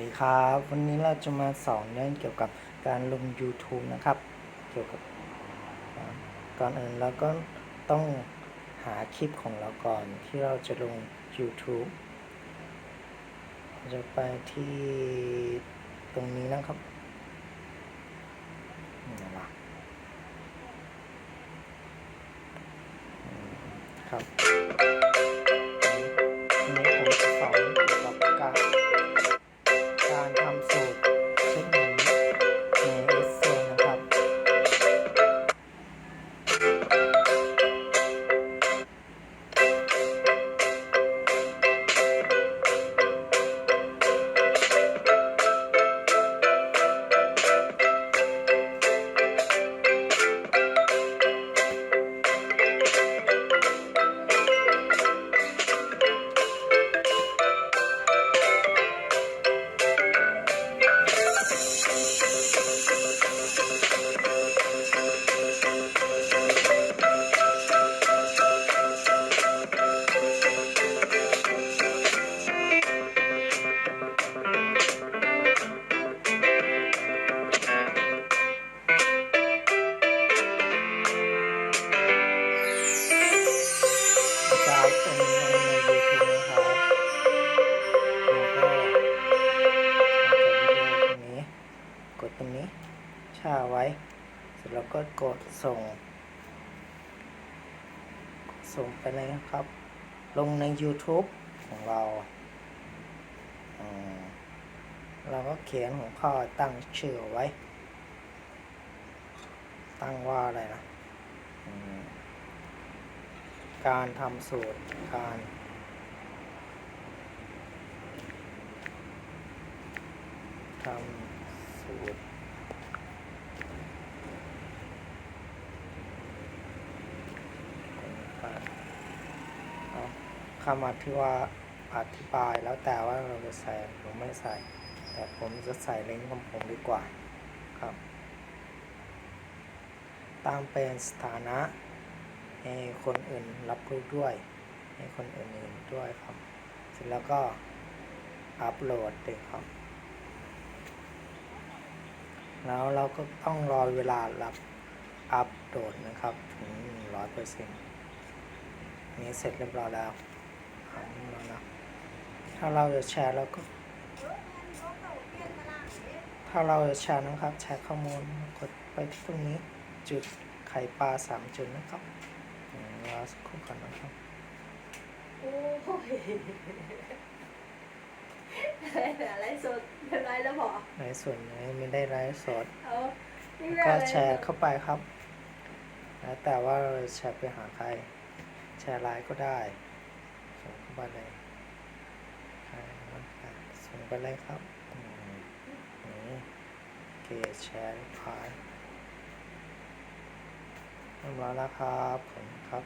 ดีครับ วันนี้เราจะมาสอนเรื่องเกี่ยวกับการลง YouTube นะครับ เกี่ยวกับก่อนอื่นเราก็ต้องหาคลิปของเราก่อนที่เราจะลง YouTube เราจะไปที่ตรงนี้นะครับครับ เสร็จแล้วก็กดส่ง ส่งไปเลยนะครับ ลงใน YouTube ของเรา เราก็เขียนหัวข้อตั้งชื่อไว้ ตั้งว่าอะไรนะการทำสูตรการทำสูตร เอา คำอธิว่าอธิบายแล้วแต่ว่าเราจะใส่หรือไม่ใส่ แต่ผมจะใส่ลิงก์ของผมดีกว่าครับ ตั้งเป็นสถานะให้คนอื่นรับรู้ด้วยให้คนอื่นๆด้วยครับ เสร็จแล้วก็อัปโหลดเลยครับ แล้วเราก็ต้องรอเวลารับอัปโหลดนะครับถึงร้อยเปอร์เซ็นต์นี้เสร็จเรียบร้อยแล้วครับเรียบร้อยแล้ว ถ้าเราจะแชร์เราก็ ถ้าเราจะแชร์นะครับ แชร์ข้อมูลกดไปที่ตรงนี้ จุดไข่ปลาสามจุดนะครับรอสักครู่ก่อนนะครับโอ้ยอะไรสดอะไรแล้วบอกในส่วนนี้ไม่ได้ไลฟ์สดก็แชร์เข้าไปครับแล้วแต่ว่าเราแชร์ไปหาใคร แชร์ไลน์ก็ได้ส่งเข้าไปเลยใคร ส่งไปเลยครับนี่เกแชร์พายเรียบร้อยแล้วครับผมครับ